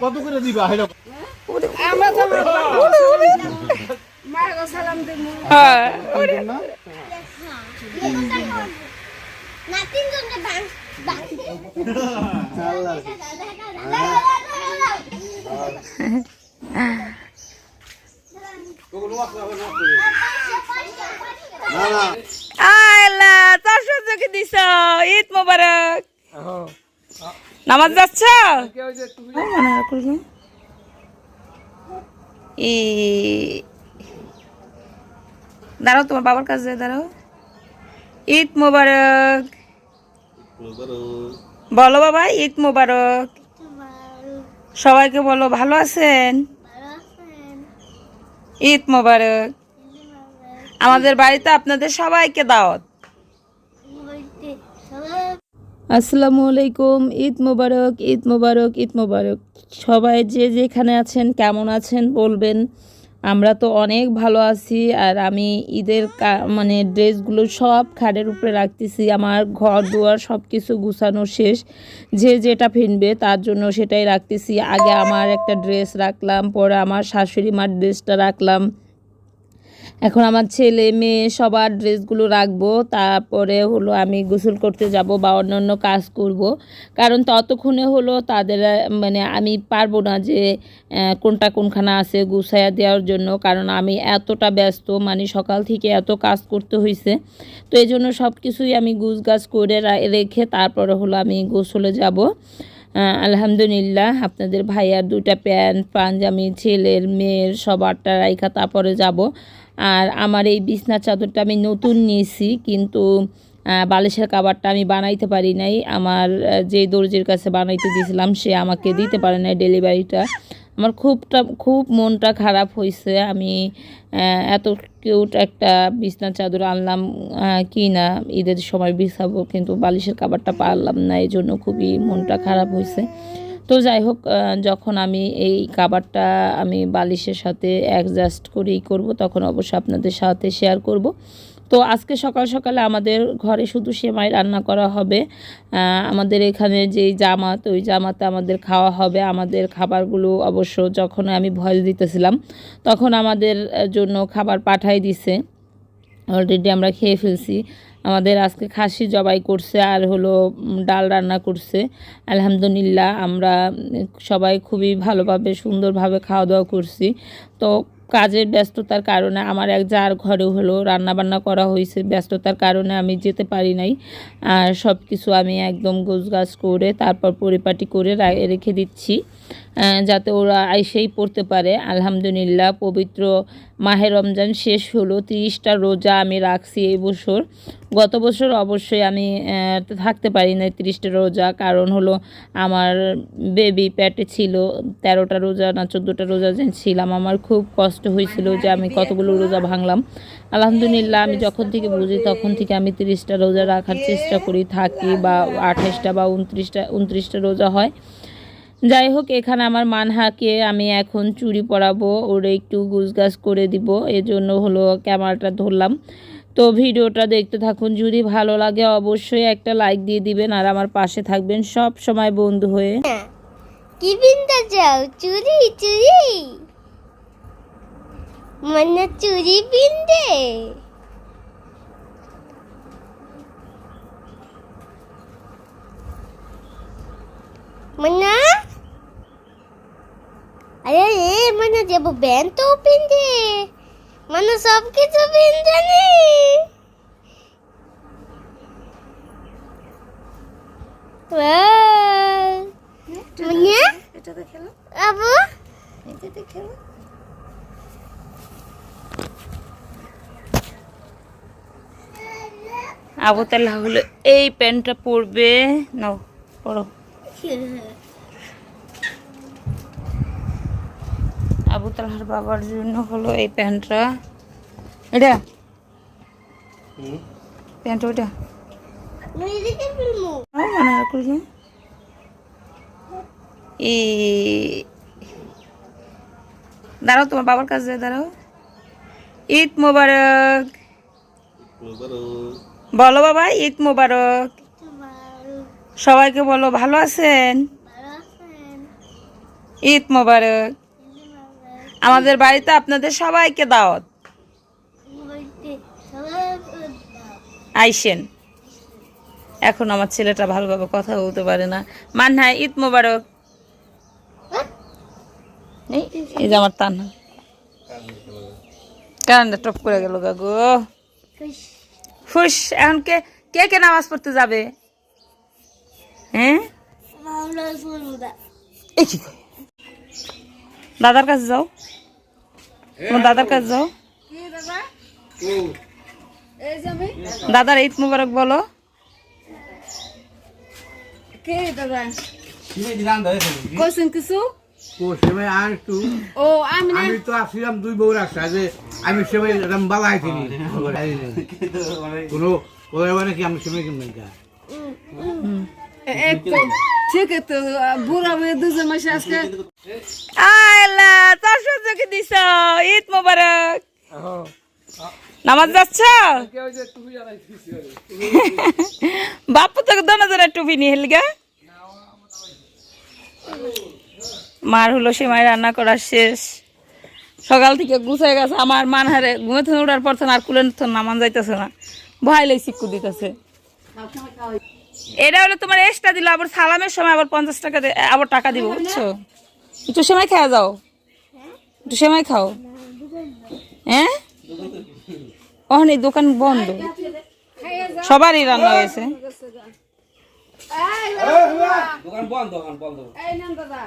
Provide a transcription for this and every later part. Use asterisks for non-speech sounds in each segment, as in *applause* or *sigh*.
কত করে দিবা? হেডা আমরা তো মাগো সালাম দেবো হ্যাঁ, না না বাং বাং না না আল্লাহ চারশো চোখে দিছ। ঈদ মোবারক। নামাজ যাচ্ছ? দাঁড়াও, তোমার বাবার কাছে দাঁড়াও। ঈদ মোবারক। বলো বাবা, ঈদ মোবারক। সবাইকে বলো, ভালো আছেন? ঈদ মোবারক। আমাদের বাড়িতে আপনাদের সবাইকে দাওয়াত। আসসালামু আলাইকুম, ঈদ মোবারক ঈদ মোবারক ঈদ মোবারক। সবাই যে যেখানে আছেন, কেমন আছেন বলবেন। আমরা তো অনেক ভালো আছি, আর আমি ঈদের মানে ড্রেসগুলো সব খাটের উপরে রাখতেছি। আমার ঘর দুয়ার সব কিছু গুছানো শেষ। যে যেটা ফিনবে তার জন্য সেটাই রাখতেছি। আগে আমার একটা ড্রেস রাখলাম, পরে আমার শাশুড়ি মার ড্রেসটা রাখলাম। এখন আমার ছেলে, মেয়ে, সবার ড্রেসগুলো রাখব। তারপরে হলো আমি গোসল করতে যাব বা অন্যান্য কাজ করব। কারণ ততক্ষণে হলো তাদের মানে আমি পারব না যে কোনটা কোনখানা আছে গুছাইয়া দেওয়ার জন্য। কারণ আমি এতটা ব্যস্ত মানে সকাল থেকে এত কাজ করতে হয়েছে তো এই জন্য সব কিছুই আমি গুছ গাছ করে রেখে তারপরে হলো আমি গোসলে যাব। আলহামদুলিল্লাহ, আপনাদের ভাইয়ার দুটা প্যান্ট পাঞ্জামি ছেলের, মেয়ের সবারটা রাইখা তারপরে যাব। আর আমার এই বিছনা চাদরটা আমি নতুন নিয়েছি, কিন্তু বালিশের কাবারটা আমি বানাইতে পারি নাই। আমার যে দর্জির কাছে বানাইতে দিয়েছিলাম, সে আমাকে দিতে পারে নাই ডেলিভারিটা। আমার খুবটা, খুব মনটা খারাপ হয়েছে আমি এত কিউট একটা বিছনা চাদর আনলাম কি না ঈদের সময় বিছাবো, কিন্তু বালিশের কাবারটা পারলাম না এই জন্য খুবই মনটা খারাপ হয়েছে তো যাই হোক যখন আমি এই কাবারটা আমি বালিশের সাথে অ্যাডজাস্ট করেই করব, তখন অবশ্যই আপনাদের সাথে শেয়ার করব। তো আজকে সকাল সকালে আমাদের ঘরে শুধু সেমাই রান্না করা হবে। আমাদের এখানে যেই জামাত, ওই জামাতে আমাদের খাওয়া হবে। আমাদের খাবারগুলো অবশ্য যখন আমি ভয়েস দিতেছিলাম, তখন আমাদের জন্য খাবার পাঠাই দিছে। অলরেডি আমরা খেয়ে ফেলছি। আমাদের আজকে খাসি জবাই করছে আর হলো ডাল রান্না করছে। আলহামদুলিল্লাহ আমরা সবাই খুবই ভালোভাবে, সুন্দরভাবে খাওয়া দাওয়া করছি। তো কাজের ব্যস্ততার কারণে আমার এক যার ঘরে হলো, রান্নাবান্না করা হয়েছে, ব্যস্ততার কারণে আমি যেতে পারি নাই। আর সব কিছু আমি একদম গোছগাছ করে, তারপর পরিপাটি করে রেখে দিচ্ছি যাতে ওরা আইসেই পড়তে পারে। আলহামদুলিল্লাহ, পবিত্র মাহে রমজান শেষ হলো, তিরিশটা রোজা আমি রাখছি এই বছর। গত বছর অবশ্যই আমি থাকতে পারি না তিরিশটা রোজা। কারণ হলো আমার বেবি প্যাটে ছিল তেরোটা রোজা না চোদ্দোটা রোজা যে ছিলাম। আমার খুব কষ্ট হয়েছিল যে আমি কতগুলো রোজা ভাঙলাম। আলহামদুলিল্লাহ, আমি যখন থেকে বুঝি তখন থেকে আমি তিরিশটা রোজা রাখার চেষ্টা করি, থাকি বা আঠাশটা বা উনত্রিশটা উনত্রিশটা রোজা হয়। যাই হোক, এখানে আমার মানহাকে আমি এখন চুরি পরাবো, ওর একটু গুছগাছ করে দিব। এজন্য হলো ক্যামেরাটা ধরলাম। তো ভিডিওটা দেখতে থাকুন। যদি ভালো লাগে অবশ্যই একটা লাইক দিয়ে দিবেন আর আমার পাশে থাকবেন সব সময় বন্ধু হয়ে। কি বিনতে চাও চুরি চুরি। মানে চুরি বিনতে মনা? আরে, এ দেব ব্যান তো পিনতে মানে সব কিছু পিনতে নেই Wow. Manya? এটাতে খেলো Apa? এটাতে খেলো আবতাল্লাহ হলো এই প্যান্টটা পরবে নাও পরো *laughs* আবু তালহার বাবার জন্য হলো এই প্যান্টটা। এটা? প্যান্ট ওইটা? Ini kan filmmu. ও মনে দাঁড়াও তোমার বাবার কাছে দাঁড়াও। ঈদ মোবারক। বলো বাবা ঈদ মোবারক। সবাইকে বলো ভালো আছেন। ঈদ মোবারক। আমাদের বাড়িতে আপনাদের সবাইকে দাওয়াত। আইসেন। এখন আমার ছেলেটা ভালোভাবে কথা বলতে পারে না। মান মান্না ঈদ মোবারক। এই যে আমার তান্না। কারেন্টটা টপ করে গেল গাগো ফুস এখন কে কে কে নামাজ পড়তে যাবে? হ্যাঁ? এই কি? দাদার কাছে যাও। তোমার দাদার কাছে যাও। দাদার ঈদ মুবারক বলো। আমি তো আসছিলাম দুই বউ রাস্তা যে আমি সেমাই এরকম কিনি কোনো মানে কি আমি সেমাই কিনবেন ঠিক আছে তো বুড়া দুজন মাসে আজকে আল্লাহ তোর সহ্যকে দিছ? ঈদ মুবারক। নামাজ যাচ্ছ? বাপু তোকে দোনো জোড়া টুপি নিয়ে হেলগা মার হলো সেমাই রান্না করা শেষ। সকাল থেকে গুছাই গেছে আমার মান হারে ঘুমে থেকে ওঠার পর আর কুলেন তো নামান যাইতেছে না। ভয় লাই চিক্কু দিতেছে। এটা হলো তোমার এক্সট্রা দিল আবার সালামের সময় আবার পঞ্চাশ টাকা দে- আবার টাকা দিব বুঝছ? একটু সময় খাওয়া যাও। একটু সময় খাও। হ্যাঁ? ওখানে এই দোকান বন্ধ। সবারই রান্না হয়েছে। দোকান বন্ধ দোকান বন্ধ। এই নাম দাদা।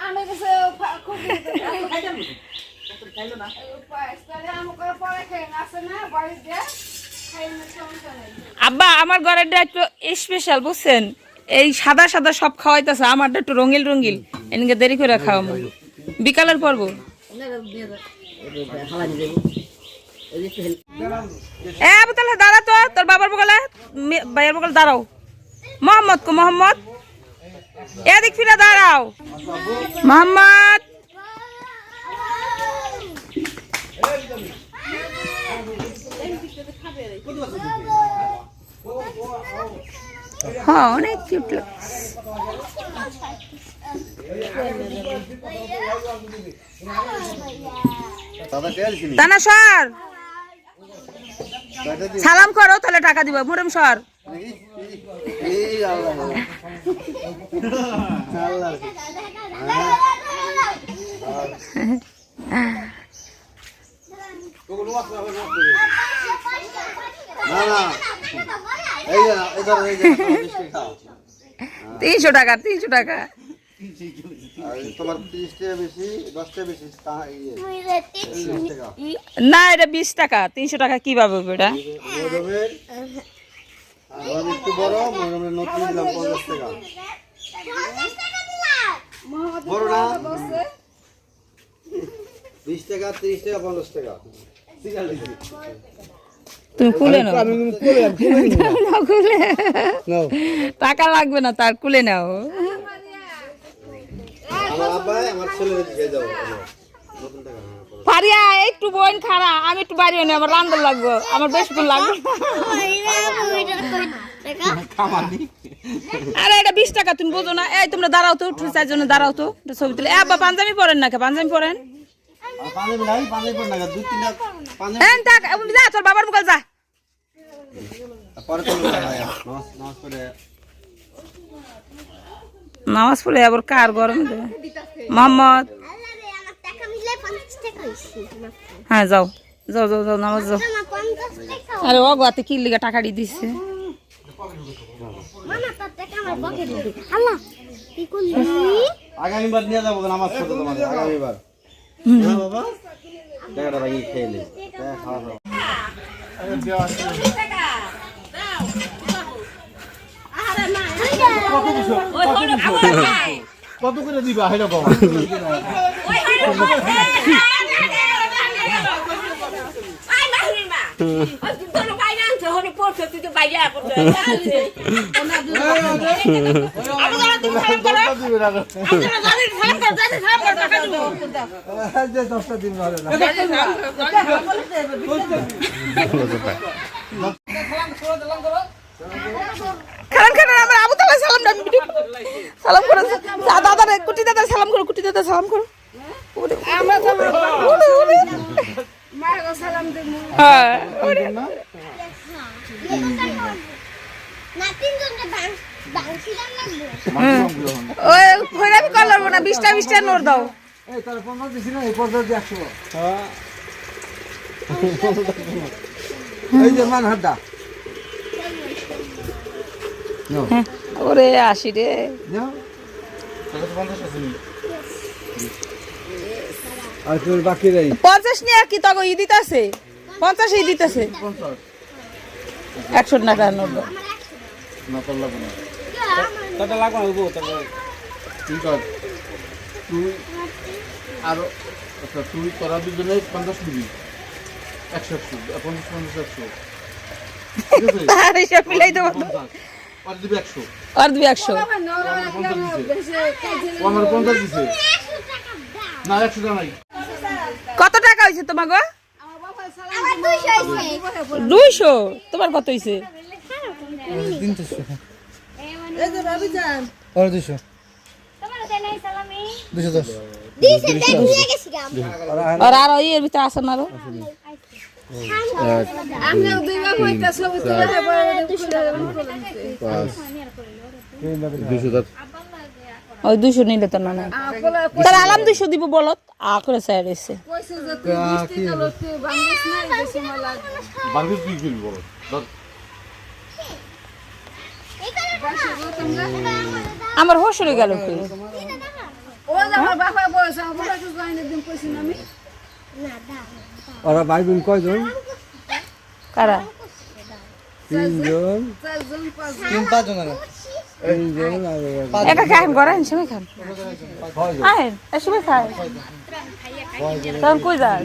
আমি কাছে খুব আমাকে পরে খেয়ে আছে না না নেই আব্বা, আমার ঘরেরটা একটু স্পেশাল বুঝছেন? এই সাদা সাদা সব খাওয়াইতেছে, আমারটা একটু রঙিল রঙিল। এদিকে দেরি করে খাওয়াবো বিকালের পর্ব। দাঁড়াও। মোহাম্মদ কো, মোহাম্মদ। এদিক ফিরে দাঁড়াও। মোহাম্মদ হ্যাঁ অনেক কিউট লাগছে তানা সর। সালাম করো তাহলে টাকা দিব। মুরম সর। না *laughs* *laughs* তিনশো টাকা তিনশো টাকা। না এটা বিশ টাকা তিনশো টাকা কীভাবে এটা একটু বড় নতুন দিলাম পঞ্চাশ টাকা বড় না? বিশ টাকা তিরিশ টাকা পঞ্চাশ টাকা। তুমি কুলে নাও। *laughs* নাও টাকা লাগবে না তার কুলে নাও। পারিয়া একটু বোন খারা আমি একটু নেই আমার রান্দার লাগবে আমার বেশিক্ষণ লাগবে। আরে এটা বিশ টাকা তুমি বোঝো না। এই তোমরা দাঁড়াও তো উঠে চারজনে দাঁড়াও তো ছবি তুলে। এ পাঞ্জাবি পরেন না কে পাঞ্জাবি পরেন? পাঞ্জাবি নাই পাঞ্জাবি পর না দুই তিনটা যা তোর বাবার মুখে যা। নামাজ নামাজ পড়ে। আবার কার গরম দেবে মোহাম্মদ। আমার টাকা মিলে পঞ্চাশ টাকা হয়েছে হ্যাঁ যাও। যাও যাও যাও নামাজ যাও। আরে ও গাতে কি লিগা টাকা দিয়ে দিচ্ছে মামা তোর টাকা আমার পকেটে দে আল্লাহ কি করলি আগামীবার নিয়ে যাব নামাজ পড়তে তোমাদের। আগামীবার। হ্যাঁ বাবা। টাকাটা ভাই খেয়ে নে টাকা খাওয়া কত করে দিবা ভালো না খারান খারান আমার আবু তালা সালাম সালাম করো দাদার কুটি দাদার সালাম করো কুটি সালাম করো। আমরা সালাম দেবো। হ্যাঁ ওরে। না তিনজন যে বাং বাংছিলাম লাগবে ওই ভৈরাবি কল লাগবো না বিশটা বিশটা নোট দাও এই যে মান হাড্ডা। হ্যাঁ, ওরে আসি রে। নি? আর তোর বাকি নেই। পঞ্চাশ নিয়ে আর কি তখন ই দিতেছে? পঞ্চাশ ই দিতেছে? একশো টাকা নোট দাও। না লাগবে না। লাগবে না তুই আরও আচ্ছা তুই তোরা দুজনে পঞ্চাশ নিবি একশো একশো পঞ্চাশ পঞ্চাশ একশো। *laughs* আর এসব মিলাই দেবো আর দিবি একশো। আর দুই একশো। আমার পঞ্চাশ দিছে। না একশো টাকা নাই। কত টাকা হয়েছে তোমার গো দুইশো তোমার কত হয়েছে ওর দুশো আর আর ওই এর ভিতরে আসেন আরও দুশো। দশ। নিলে তো না তাহলে আলাম দুইশো দিব বলত আ করে গেল তুই বাংলাদেশ নাই বেশি মালা বারবি তুই কিনবি বলো ধর। আমার হসরে গেল কি? ওরা ভাই বোন কয়জন? কারা? তিনজন। তিন পাঁচজন একা খান। সময় সময় তখন কই যায়?